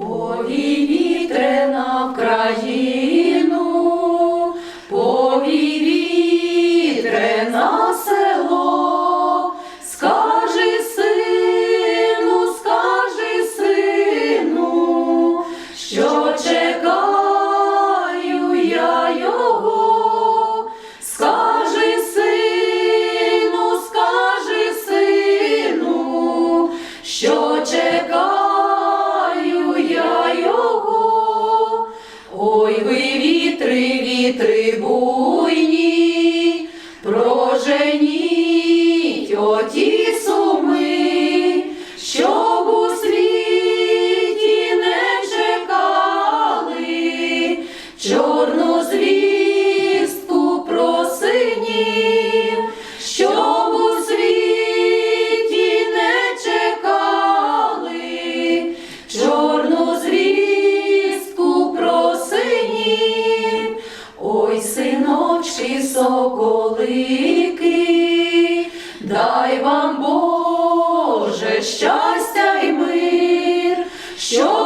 Повій вітре на Вкраїну, повій вітре на село, скажи сину, скажи сину, що чекаю я його, скажи сину, скажи сину, що чекаю вітри, соколики, дай вам Боже щастя й мир, що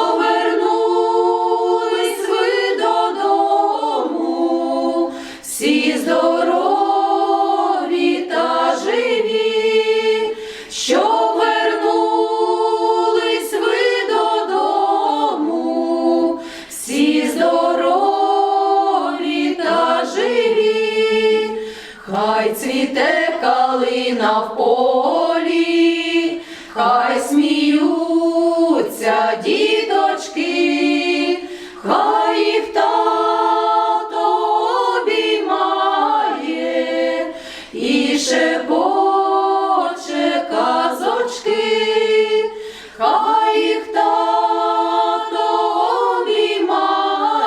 Хай цвіте калина в полі, хай сміються діточки, хай їх тато обіймає і шепоче казочки, хай їх тато обіймає